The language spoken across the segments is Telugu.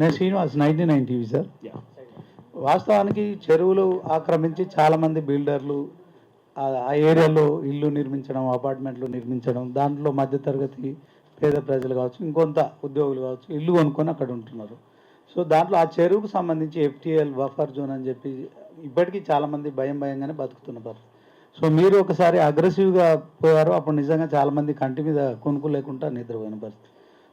నేను Srinivas ninety nine TV sir. వాస్తవానికి చెరువులు ఆక్రమించి చాలామంది బిల్డర్లు ఆ ఏరియాలో ఇల్లు నిర్మించడం అపార్ట్మెంట్లు నిర్మించడం దాంట్లో మధ్యతరగతి పేద ప్రజలు కావచ్చు ఇంకొంత ఉద్యోగులు కావచ్చు ఇల్లు కొనుక్కొని అక్కడ ఉంటున్నారు. సో దాంట్లో ఆ చెరువుకు సంబంధించి ఎఫ్టీఎల్ బఫర్ జోన్ అని చెప్పి ఇప్పటికీ చాలామంది భయం భయంగానే బతుకుతున్నారు. సో మీరు ఒకసారి అగ్రెసివ్గా పోయారు అప్పుడు నిజంగా చాలామంది కంటి మీద కొనుక్కు లేకుండా నిద్రపోయిన పరిస్థితి.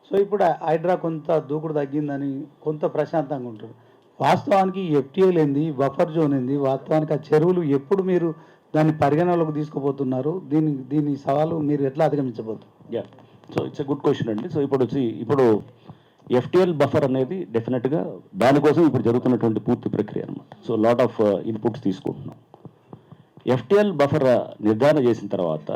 సో ఇప్పుడు హైడ్రా కొంత దూకుడు తగ్గిందని కొంత ప్రశాంతంగా ఉంటారు వాస్తవానికి ఎఫ్టీఎల్ ఏంది బఫర్ జోన్ ఏంది వాస్తవానికి ఆ చెరువులు ఎప్పుడు మీరు దాన్ని పరిగణలోకి తీసుకుపోతున్నారు? దీని దీని సవాలు మీరు ఎట్లా అధిగమించబోతున్నారు? Yeah. So it's a good question అండి. సో ఇప్పుడు వచ్చి ఇప్పుడు ఎఫ్టిఎల్ బఫర్ అనేది డెఫినెట్గా దానికోసం ఇప్పుడు జరుగుతున్నటువంటి పూర్తి ప్రక్రియ అనమాట so lot of uh, inputs తీసుకుంటున్నాం. ఎఫ్టిఎల్ బఫర్ uh, నిర్ధారణ చేసిన తర్వాత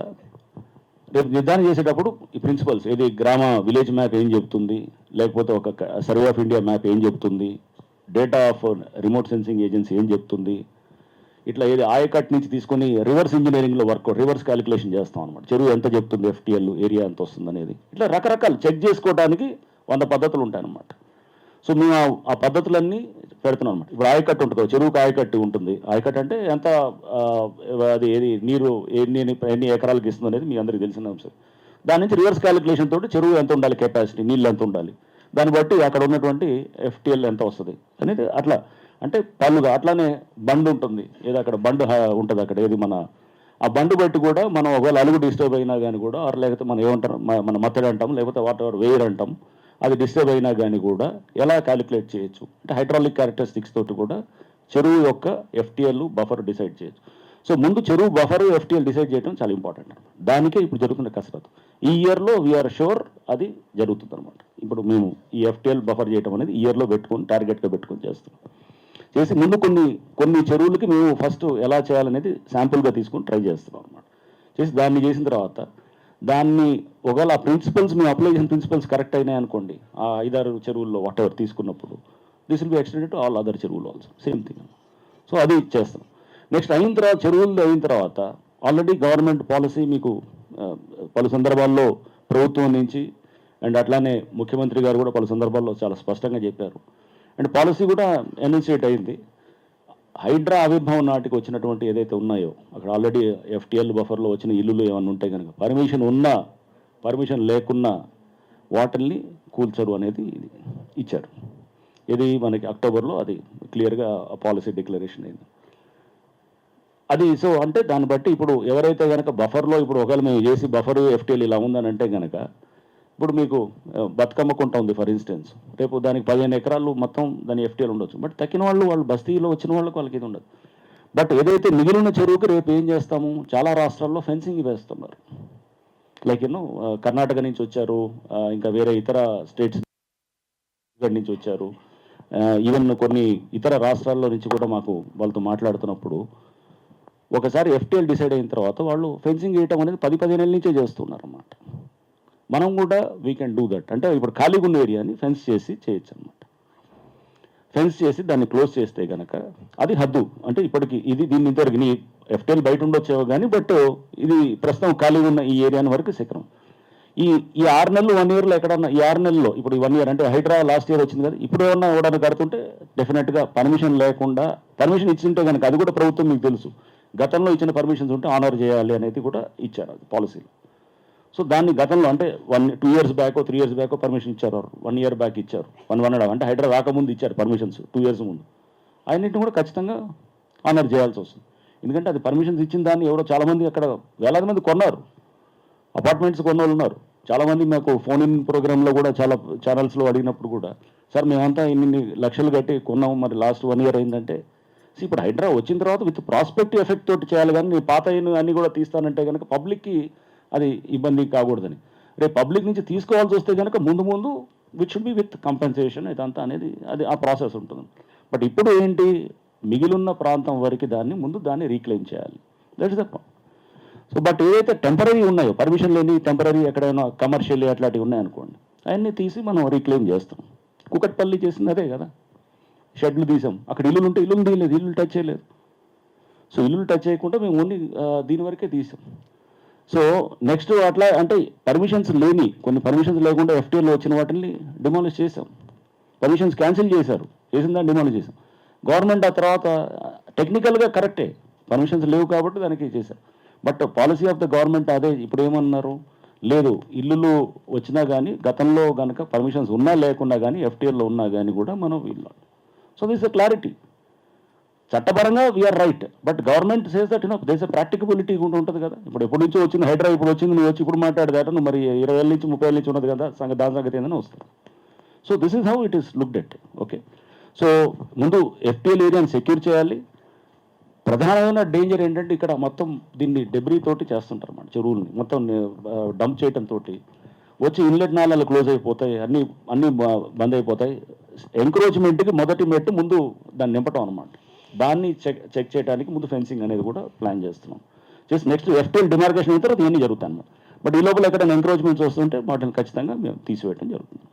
రేపు నిర్ధారణ చేసేటప్పుడు ఈ ప్రిన్సిపల్స్ ఏది గ్రామ విలేజ్ మ్యాప్ ఏం చెప్తుంది లేకపోతే ఒక సర్వే ఆఫ్ ఇండియా మ్యాప్ ఏం చెప్తుంది data of remote sensing agency ఏం చెప్తుంది ఇట్లా ఏది ఆయకట్ నుంచి తీసుకొని రివర్స్ ఇంజనీరింగ్లో వర్క్ రివర్స్ క్యాలిక్యులేషన్ చేస్తాం అనమాట చెరువు ఎంత చెప్తుంది ఎఫ్టిఎల్ ఏరియా ఎంత వస్తుంది అనేది ఇట్లా రకరకాలు చెక్ చేసుకోవడానికి వంద పద్ధతులు ఉంటాయన్నమాట. సో మేము ఆ- పద్ధతులన్నీ పెడుతున్నాం అనమాట ఇప్పుడు ఆయకట్టు ఉంటుంది చెరువుకు ఆయకట్టు ఉంటుంది. ఆయకట్టు అంటే ఎంత అది ఏది నీరు ఎన్ని ఎన్ని ఎకరాలకు ఇస్తుంది అనేది మీ అందరికీ తెలిసిన అంశం. దాని నుంచి రివర్స్ క్యాలిక్యులేషన్ తోటి చెరువు ఎంత ఉండాలి కెపాసిటీ నీళ్ళు ఎంత ఉండాలి. దాన్ని బట్టి అక్కడ ఉన్నటువంటి ఎఫ్టిఎల్ ఎంత వస్తుంది అనేది అట్లా. అంటే పళ్ళుగా అట్లానే బండ్ ఉంటుంది. ఏదో అక్కడ బండ్ హ- ఉంటుంది అక్కడ ఏది మన ఆ బండ్ బట్టి కూడా మనం ఒకవేళ అలుగు డిస్టర్బ్ అయినా కానీ కూడా ఆర్ లేకపోతే మనం ఏమంటాం మన మత్తడి అంటాం లేకపోతే వాటర్ ఎవర్ అంటాం అది డిస్టర్బ్ అయినా కానీ కూడా ఎలా క్యాలిక్యులేట్ చేయొచ్చు? అంటే హైడ్రాలిక్ క్యారెక్టరిస్టిక్స్ తోటి కూడా చెరువు యొక్క ఎఫ్టీఎల్ బఫర్ డిసైడ్ చేయొచ్చు. సో ముందు చెరువు బఫర్ ఎఫ్టీఎల్ డిసైడ్ చేయడం చాలా ఇంపార్టెంట్ దానికే ఇప్పుడు జరుగుతున్న కసరత్తు. ఈ ఇయర్లో వీఆర్ షూర్ అది జరుగుతుంది అనమాట ఇప్పుడు మేము ఈ ఎఫ్టీఎల్ బఫర్ చేయడం అనేది ఇయర్లో పెట్టుకొని టార్గెట్గా పెట్టుకొని చేస్తున్నాం. చేసి ముందు కొన్ని కొన్ని చెరువులకి మేము ఫస్ట్ ఎలా చేయాలనేది శాంపుల్గా తీసుకొని ట్రై చేస్తున్నాం అనమాట చేసి దాన్ని చేసిన తర్వాత దాన్ని ఒకవేళ ఆ ప్రిన్సిపల్స్ మేము అప్లై చేసిన ప్రిన్సిపల్స్ కరెక్ట్ అయినాయి అనుకోండి ఆ ఐదారు చెరువుల్లో వాట్ ఎవర్ తీసుకున్నప్పుడు this will be extended to all other చెరువులు ఆల్సో సేమ్ థింగ్ సో అది చేస్తాం. నెక్స్ట్ అయిన తర్వాత చెరువులు అయిన తర్వాత ఆల్రెడీ గవర్నమెంట్ పాలసీ మీకు పలు సందర్భాల్లో ప్రభుత్వం నుంచి అండ్ అట్లానే ముఖ్యమంత్రి గారు కూడా పలు సందర్భాల్లో చాలా స్పష్టంగా చెప్పారు. అండ్ పాలసీ కూడా ఎన్యూన్సియేట్ అయింది. హైడ్రా ఆవిర్భావం నాటికి వచ్చినటువంటి ఏదైతే ఉన్నాయో అక్కడ ఆల్రెడీ ఎఫ్టిఎల్ బఫర్లో వచ్చిన ఇల్లులు ఏమైనా ఉంటాయి కనుక పర్మిషన్ ఉన్నా పర్మిషన్ లేకున్నా వాటిల్ని కూల్చరు అనేది ఇది ఇచ్చారు. ఇది మనకి అక్టోబర్లో అది క్లియర్గా పాలసీ డిక్లరేషన్ అయింది. అది సో అంటే దాన్ని బట్టి ఇప్పుడు ఎవరైతే కనుక బఫర్లో ఇప్పుడు ఒకవేళ మేము చేసి బఫర్ ఎఫ్టీఎల్ ఇలా ఉందని అంటే కనుక ఇప్పుడు మీకు బతుకమ్మ కొంట ఉంది ఫర్ ఇన్స్టెన్స్ రేపు దానికి పదిహేను ఎకరాలు మొత్తం దాని ఎఫ్టీఎల్ ఉండొచ్చు. బట్ తక్కిన వాళ్ళు వాళ్ళు బస్తీలో వచ్చిన వాళ్ళకి వాళ్ళకి ఇది ఉండదు. బట్ ఏదైతే మిగిలిన చెరువుకి రేపు ఏం చేస్తాము? చాలా రాష్ట్రాల్లో ఫెన్సింగ్ వేస్తున్నారు. లైక్ యూనో కర్ణాటక నుంచి వచ్చారు ఇంకా వేరే ఇతర స్టేట్స్ నుంచి వచ్చారు. ఈవెన్ కొన్ని ఇతర రాష్ట్రాల్లో నుంచి కూడా మాకు వాళ్ళతో మాట్లాడుతున్నప్పుడు ఒకసారి ఎఫ్టీఎల్ డిసైడ్ అయిన తర్వాత వాళ్ళు ఫెన్సింగ్ వేయటం అనేది పది పదిహేను ఏళ్ళ నుంచే చేస్తున్నారు అన్నమాట మనం కూడా వీ కెన్ డూ దట్ అంటే ఇప్పుడు ఖాళీగా ఉన్న ఏరియాని ఫెన్స్ చేసి చేయొచ్చు అనమాట ఫెన్స్ చేసి దాన్ని క్లోజ్ చేస్తే కనుక అది హద్దు. అంటే ఇప్పటికి ఇది దీన్ని ఇంతవరకు నీ ఎఫ్టీఎల్ బయట ఉండొచ్చేవో కానీ బట్ ఇది ప్రస్తుతం ఖాళీగా ఉన్న ఈ ఏరియాని వరకు శిఖరం. ఈ ఈ ఆరు నెలలు వన్ ఇయర్లో ఎక్కడన్నా ఈ ఆరు నెలల్లో ఇప్పుడు ఈ వన్ ఇయర్ అంటే హైడ్రా లాస్ట్ ఇయర్ వచ్చింది కదా ఇప్పుడు ఏమన్నా ఇవ్వడానికి కడుతుంటే డెఫినెట్గా పర్మిషన్ లేకుండా పర్మిషన్ ఇచ్చింటే కనుక అది కూడా ప్రభుత్వం మీకు తెలుసు. గతంలో ఇచ్చిన పర్మిషన్స్ ఉంటే ఆనర్ చేయాలి అనేది కూడా ఇచ్చారు అది పాలసీలో సో దాన్ని గతంలో అంటే one two years back three years back permission ఇచ్చారు. వన్ ఇయర్ బ్యాక్ ఇచ్చారు. వన్ వన్ అంటే హైడ్రా రాకముందు ఇచ్చారు పర్మిషన్స్ టూ ఇయర్స్ ముందు. అన్నింటిని కూడా ఖచ్చితంగా ఆనర్ చేయాల్సి వస్తుంది. ఎందుకంటే అది పర్మిషన్స్ ఇచ్చిన దాన్ని ఎవరో చాలామంది అక్కడ వేలాది మంది కొన్నారు. అపార్ట్మెంట్స్ కొన్న వాళ్ళు ఉన్నారు. చాలామంది మాకు ఫోన్ ఇన్ ప్రోగ్రాంలో కూడా చాలా ఛానల్స్లో అడిగినప్పుడు కూడా సార్ మేమంతా ఇన్ని లక్షలు కట్టి కొన్నాము. మరి లాస్ట్ వన్ ఇయర్ అయిందంటే ఇప్పుడు హైడ్రా వచ్చిన తర్వాత విత్ ప్రాస్పెక్టివ్ ఎఫెక్ట్ తోటి చేయాలి కానీ నీ పాత అయిన అన్నీ కూడా తీస్తానంటే కనుక పబ్లిక్కి అది ఇబ్బంది కాకూడదని. రేపు పబ్లిక్ నుంచి తీసుకోవాల్సి వస్తే కనుక ముందు ముందు which should be with compensation ఇదంతా అనేది అది ఆ ప్రాసెస్ ఉంటుంది. బట్ ఇప్పుడు ఏంటి? మిగిలిన ప్రాంతం వరకు దాన్ని ముందు దాన్ని రీక్లెయిమ్ చేయాలి. That is the so but ఏదైతే టెంపరీ ఉన్నాయో పర్మిషన్ లేని టెంపరీ ఎక్కడైనా కమర్షియల్ అట్లాంటివి ఉన్నాయనుకోండి అవన్నీ తీసి మనం రీక్లెయిమ్ చేస్తాం. కుకట్పల్లి చేసింది అదే కదా. షెడ్లు తీసాం. అక్కడ ఇల్లులు ఉంటే ఇల్లులు తీయలేదు ఇల్లు టచ్ చేయలేదు. సో ఇల్లులు టచ్ చేయకుండా మేము ఓన్లీ దీని వరకే తీసాం. సో నెక్స్ట్ అట్లా అంటే పర్మిషన్స్ లేని కొన్ని పర్మిషన్స్ లేకుండా ఎఫ్టీఎల్లో వచ్చిన వాటిని డిమాలిష్ చేసాం పర్మిషన్స్ క్యాన్సిల్ చేశారు. చేసిన దాన్ని డిమాలిష్ చేశాం. గవర్నమెంట్ ఆ తర్వాత టెక్నికల్గా కరెక్టే పర్మిషన్స్ లేవు కాబట్టి దానికి చేశారు. But policy of the government అదే. ఇప్పుడు ఏమన్నారు? లేదు ఇల్లులు వచ్చినా కానీ గతంలో కనుక పర్మిషన్స్ ఉన్నా లేకున్నా కానీ ఎఫ్టీఎల్లో ఉన్నా కానీ కూడా మనం వీళ్ళు సో దిస్ అ క్లారిటీ చట్టపరంగా we are right but government says that no దేశ ప్రాక్టికబిలిటీ కూడా ఉంటుంది కదా. ఇప్పుడు ఎప్పటి నుంచో వచ్చింది హైడ్రా ఇప్పుడు వచ్చింది నువ్వు వచ్చి ఇప్పుడు మాట్లాడదాట నువ్వు మరి ఇరవై ఏళ్ళ నుంచి ముప్పై ఏళ్ళ నుంచి ఉన్నది కదా సంగ దాని సంగతి ఏందని వస్తుంది. So this is how it is looked at okay so ముందు ఎఫ్టీఎల్ ఏరియాని సెక్యూర్ చేయాలి. ప్రధానమైన డేంజర్ ఏంటంటే ఇక్కడ మొత్తం దీన్ని డెబ్రీ తోటి చేస్తుంటారు అన్నమాట చెరువుల్ని. మొత్తం డంప్ చేయటం తోటి. వచ్చి ఇన్లెట్ నాళాలు క్లోజ్ అయిపోతాయి అన్నీ అన్నీ బంద్ అయిపోతాయి. ఎంక్రోచ్మెంట్కి మొదటి మెట్టు ముందు దాన్ని నింపటం అనమాట దాన్ని చెక్ చెక్ చేయడానికి ముందు ఫెన్సింగ్ అనేది కూడా ప్లాన్ చేస్తున్నాం. చేసి నెక్స్ట్ ఎఫ్టీఎల్ డిమార్కేషన్ అయిన తర్వాత ఇవన్నీ జరుగుతాయి అన్నమాట. బట్ ఈ లోపల ఎక్కడైనా ఎంక్రోచ్మెంట్స్ వస్తుంటే వాటిని ఖచ్చితంగా మేము తీసివేయడం జరుగుతుంది.